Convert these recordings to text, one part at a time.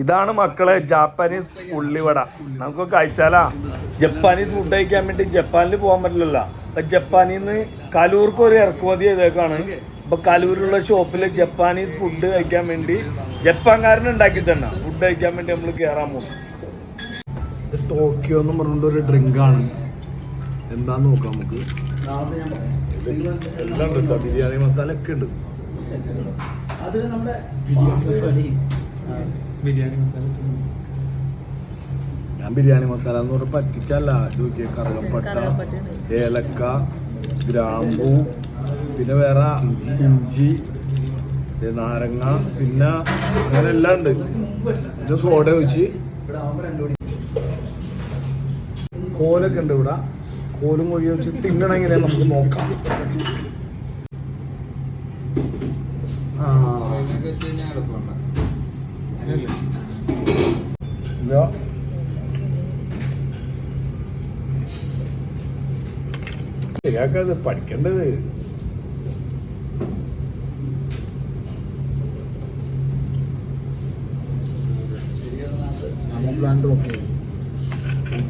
ഇതാണ് മക്കളെ ജാപ്പാനീസ് ഉള്ളിവട. നമുക്കൊക്കെ കഴിച്ചാലാ. ജപ്പാനീസ് ഫുഡ് കഴിക്കാൻ വേണ്ടി ജപ്പാനിൽ പോകാൻ പറ്റില്ലല്ലോ. അപ്പൊ ജപ്പാനിൽ നിന്ന് കലൂർക്ക് ഒരു ഇറക്കുമതി ചെയ്തേക്കാണ്. അപ്പൊ കലൂരിലുള്ള ഷോപ്പിൽ ജപ്പാനീസ് ഫുഡ് കഴിക്കാൻ വേണ്ടി ജപ്പാൻകാരൻ ഉണ്ടാക്കി തന്നെ. ഫുഡ് കഴിക്കാൻ വേണ്ടി നമ്മൾ കയറാൻ പോകും ടോക്കിയോ എന്ന് പറഞ്ഞിട്ട് ഒരു ഡ്രിങ്ക് ആണ്. എന്താന്ന് നോക്കാം നമുക്ക്. എല്ലാം ഉണ്ട്. ബിരിയാണി മസാല ഒക്കെ ഉണ്ട് ബിരിയാണി മസാല ഞാൻ ബിരിയാണി മസാല എന്ന് പറഞ്ഞ പറ്റിച്ചല്ല. ചോദിക്കുക കറുകപ്പട്ട ഏലക്ക ഗ്രാമ്പൂ പിന്നെ വേറെ ഇഞ്ചി. നാരങ്ങ പിന്നെ അങ്ങനെ എല്ലാം ഉണ്ട്. പിന്നെ സോഡ മണി കോലൊക്കെ ഉണ്ട് ഇവിടെ. കോലും കോഴി വെച്ച് തിന്നണമെങ്കിൽ നമുക്ക് നോക്കാം. ശരിയാക്കത് പഠിക്കേണ്ടത്?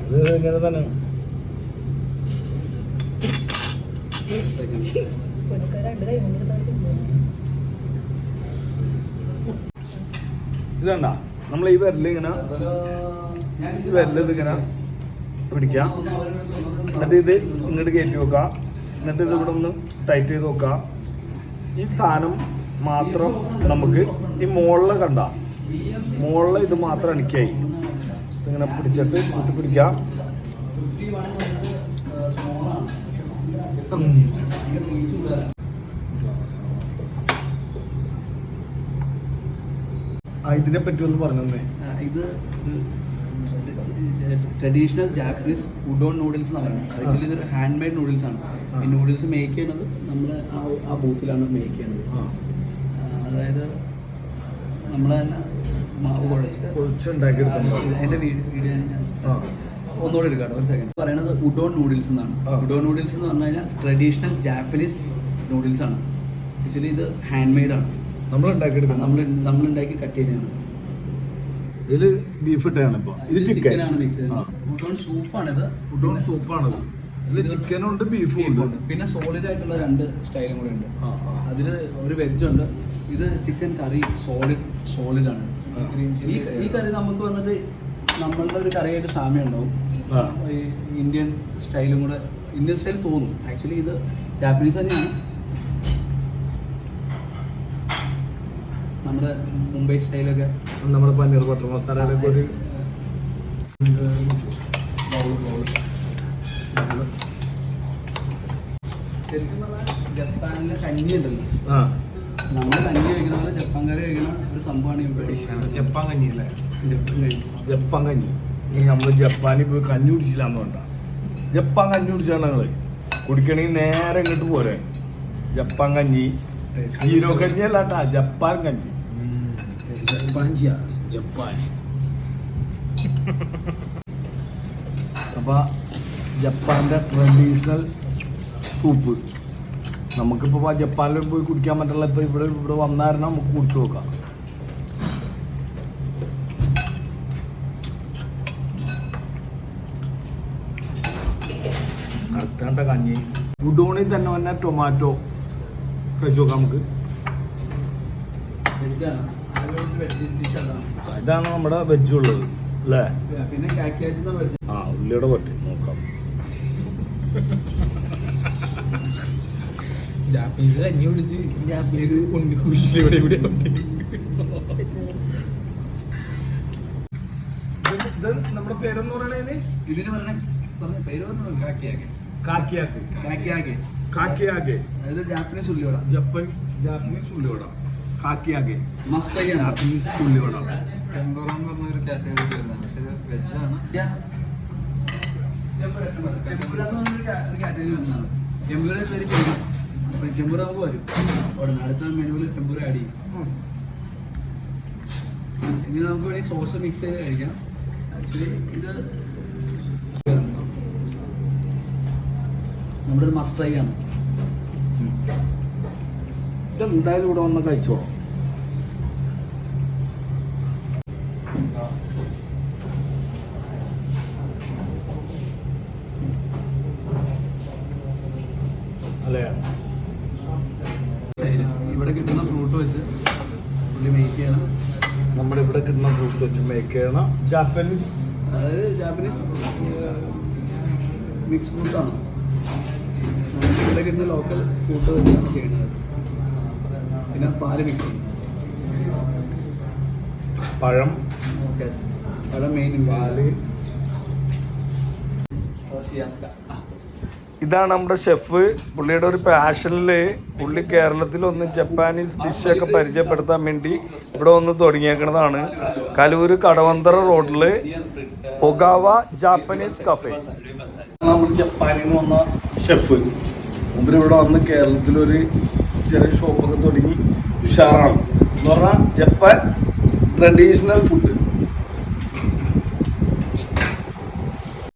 ഇത് ഇങ്ങനെ തന്നെ. ഇതണ്ട നമ്മൾ ഈ വിരൽ ഇങ്ങനെ ഈ വിരൽ ഇത് ഇങ്ങനെ പിടിക്കാം. എന്നിട്ട് ഇത് ഇങ്ങോട്ട് കയറ്റി വെക്കുക. എന്നിട്ട് ഇത് ഇവിടെ ഒന്ന് ടൈറ്റ് ചെയ്ത് വെക്കുക. ഈ സാധനം മാത്രം നമുക്ക് ഈ മുകളിൽ കണ്ട മുകളിൽ ഇത് മാത്രം അണിക്കായി ഇങ്ങനെ പിടിച്ചിട്ട് കൂട്ടി പിടിക്കാം. ഇതിനെ പറ്റി ഒന്ന് പറഞ്ഞു ഇത് ട്രഡീഷണൽ ജാപ്പനീസ് ഉഡോൺ നൂഡിൽസ് എന്ന് പറയുന്നത്. ആക്ച്വലി ഇതൊരു ഹാൻഡ് മെയ്ഡ് നൂഡിൽസ് ആണ് ഈ നൂഡിൽസ് മേക്ക് ചെയ്യണത് നമ്മൾ ആ ആ ബൂത്തിലാണ് മേക്ക് ചെയ്യണത് ആ, അതായത് നമ്മൾ തന്നെ മാവ് കുഴച്ച് എന്റെ വീഡിയോ ഒന്നുകൂടെ എടുക്കാം ഒരു സെക്കൻഡ് പറയുന്നത് ഉഡോൺ നൂഡിൽസ് എന്നാണ് ഉഡോൺ നൂഡിൽസ് എന്ന് പറഞ്ഞു കഴിഞ്ഞാൽ ട്രഡീഷണൽ ജാപ്പനീസ് നൂഡിൽസ് ആണ്. ആക്ച്വലി ഇത് ഹാൻഡ് മെയ്ഡ് ആണ്. നമ്മൾ നമ്മൾ നമ്മൾ ഉണ്ടാക്കി കട്ട് ചെയ്യുന്നതാണ്. ഇതിൽ ബീഫ് ഇട്ടാണ് ഇപ്പൊ. ഇത് ചിക്കൻ സൂപ്പാണിത് ഉഡോൺ സൂപ്പാണത് ഇതിൽ ഇത് ചിക്കനും ഉണ്ട് ബീഫും ഉണ്ട്. പിന്നെ സോളിഡ് ആയിട്ടുള്ള രണ്ട് സ്റ്റൈലും കൂടെ ഉണ്ട്. അതിൽ ഒരു വെജ് ഉണ്ട്. ഇത് ചിക്കൻ കറി സോളിഡ് സോളിഡ് ആണ്. ഈ ഈ കറി നമുക്ക് വന്നിട്ട് നമ്മളുടെ ഒരു കറിയായിട്ട് സാമ്യം ഉണ്ടാവും. ഈ ഇന്ത്യൻ സ്റ്റൈലും കൂടെ. ഇന്ത്യൻ സ്റ്റൈൽ തോന്നും. ആക്ച്വലി ഇത് ജാപ്പനീസ് തന്നെയാണ്. നമ്മുടെ മുംബൈ സ്റ്റൈലൊക്കെ നമ്മുടെ പനീർ ബട്ടർ മസാലയിലൊക്കെ ഒരു ശരിക്കും പറഞ്ഞാൽ ജപ്പാനിലെ കഞ്ഞി ഉണ്ടല്ലോ. നമ്മൾ കഞ്ഞി കഴിക്കുന്ന പോലെ ജപ്പാൻ കറി കഴിക്കുന്ന ഒരു സംഭവമാണ് കഞ്ഞി. കഞ്ഞിയല്ലേ ജപ്പാൻ കഞ്ഞി ജപ്പാൻ കഞ്ഞി. ഇനി നമ്മൾ ജപ്പാനിൽ പോയി കഞ്ഞി കുടിച്ചില്ലാന്ന് വേണ്ട. ജപ്പാൻ കഞ്ഞി കുടിച്ചാണ് ഞങ്ങൾ. കുടിക്കണമെങ്കിൽ നേരെ ഇങ്ങോട്ട് പോരെ. ജപ്പാൻ കഞ്ഞി. ഹീരോ കഞ്ഞി അല്ലാട്ടാ ജപ്പാൻ കഞ്ഞി. ജപ്പാൻ അപ്പൊ ജപ്പാന്റെ ട്രഡീഷണൽ സൂപ്പ് നമുക്കിപ്പോൾ ജപ്പാനിൽ പോയി കുടിക്കാൻ പറ്റില്ല ഇപ്പൊ ഇവിടെ ഇവിടെ വന്നായിരുന്ന നമുക്ക് കുടിച്ചു നോക്കാം കറക്റ്റാണ്ട കഞ്ഞി ഉഡോണിൽ തന്നെ വന്ന ടൊമാറ്റോ കഴിച്ചു നോക്കാം നമുക്ക് ഇതാണ് നമ്മുടെ വെജ് ഉള്ളത് അല്ലേ? പിന്നെ ആ ഉള്ളിയുടെ പറ്റി നോക്കാം. ജാപ്പനീസ് കഞ്ഞി കുടിച്ച് ജാപ്പനീസ് ഉണ്ണി ഉള്ളി ഇവിടെ ഇത് നമ്മുടെ പേരെന്ന് പറയണേ ഇതിന് പറഞ്ഞ പറഞ്ഞ പേര് പറഞ്ഞു? കാക്കിയാക്കി കാക്കിയാക്കി കാക്കിയാക്കി കാക്കിയാക്ക് അതായത് ജാപ്പനീസ് ജപ്പൻ ജാപ്പനീസ് ഉള്ളിവട. Tempura is very. ഫേമസ് അപ്പോൾ ടെമ്പുര നമുക്ക് വരും. ഉടനെ അടുത്ത മെനുവിൽ ടെമ്പുര ആഡ് ചെയ്യും. ഇനി നമുക്ക് വേണമെങ്കിൽ സോസ് മിക്സ് ചെയ്ത് കഴിക്കാം. ആക്ച്വലി ഇത് നമ്മുടെ ഒരു മസ്റ്റ് ട്രൈ ആണ്. എന്തായാലും ഇവിടെ വന്ന് കഴിച്ചോളാം അല്ലേ? ഇവിടെ കിട്ടുന്ന ഫ്രൂട്ട് വെച്ച് പുള്ളി മേക്ക് ചെയ്യണം. നമ്മുടെ ഇവിടെ കിട്ടുന്ന ഫ്രൂട്ട് വെച്ച് മേക്ക് ചെയ്യണം. ജാപ്പനീസ്? അതായത് ജാപ്പനീസ് മിക്സ് ഫ്രൂട്ടാണ് ഇവിടെ കിട്ടുന്ന ലോക്കൽ ഫ്രൂട്ട് വെച്ചാണ് ചെയ്യുന്നത്. പിന്നെ പാൽ മിക്സ് ചെയ്യും. പഴം. യെസ് പഴം മെയിൻ പാൽ. ഇതാണ് നമ്മുടെ ഷെഫ് പുള്ളിയുടെ ഒരു പാഷനിൽ പുള്ളി കേരളത്തിൽ ഒന്ന് ജപ്പാനീസ് ഡിഷൊക്കെ പരിചയപ്പെടുത്താൻ വേണ്ടി ഇവിടെ ഒന്ന് തുടങ്ങിയേക്കുന്നതാണ്. കലൂർ കടവന്തറ റോഡിൽ ഒഗാവ ജാപ്പനീസ് കഫേ നമ്മൾ ജപ്പാനിൽ നിന്ന് വന്ന ഷെഫ് മുമ്പിൽ ഇവിടെ വന്ന് കേരളത്തിലൊരു ചെറിയ ഷോപ്പൊക്കെ തുടങ്ങി ഉഷാറാണ്. എന്ന് പറഞ്ഞാൽ ജപ്പാൻ ട്രഡീഷണൽ ഫുഡ്